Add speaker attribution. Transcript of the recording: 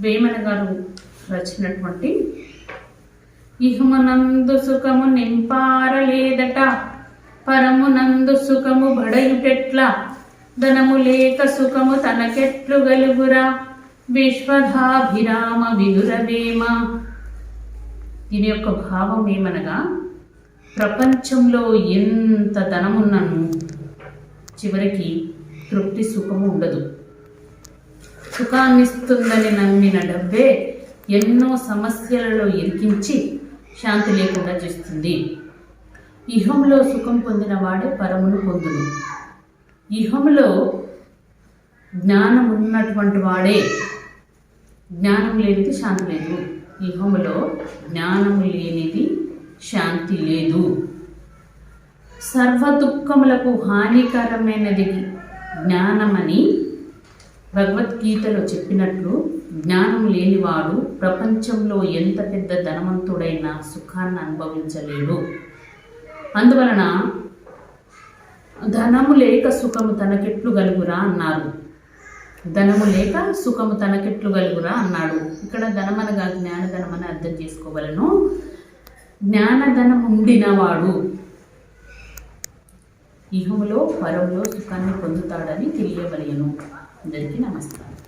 Speaker 1: వేమన గారు రచినటువంటి ఇహమునందు సుఖము నింపారలేదట. పరమునందు సుఖము బడయుటెట్ల ధనము లేక సుఖము తనకెట్లు గలుగురా. విశ్వధాభిరామ విదురవేమ దీని యొక్క భావం ఏమనగా ప్రపంచంలో ఎంత ధనమున్నను చివరికి తృప్తి సుఖము ఉండదు. సుఖాన్నిస్తుందని నమ్మిన డబ్బే ఎన్నో సమస్యలలో ఇరికించి శాంతి లేకుండా చేస్తుంది. ఇహంలో సుఖం పొందిన వాడే పరమును పొందును. ఇహంలో జ్ఞానం ఉన్నటువంటి వాడే జ్ఞానం లేనిది శాంతి లేదు. ఇహములో జ్ఞానం లేనిది శాంతి లేదు. సర్వ దుఃఖములకు హానికరమైనది జ్ఞానమని భగవద్గీతలో చెప్పినట్లు జ్ఞానం లేనివాడు ప్రపంచంలో ఎంత పెద్ద ధనవంతుడైనా సుఖాన్ని అనుభవించలేడు. అందువలన ధనము లేక సుఖము తనకెట్లు గలుగురా అన్నారు. ధనము లేక సుఖము తనకెట్లు గలుగురా అన్నాడు. ఇక్కడ ధనమనగా జ్ఞానధనమని అర్థం చేసుకోగలను జ్ఞానధనం ఉండినవాడు ఇహములో పరములో సుఖాన్ని పొందుతాడని తెలియవలేను. అందరికీ నమస్కారం.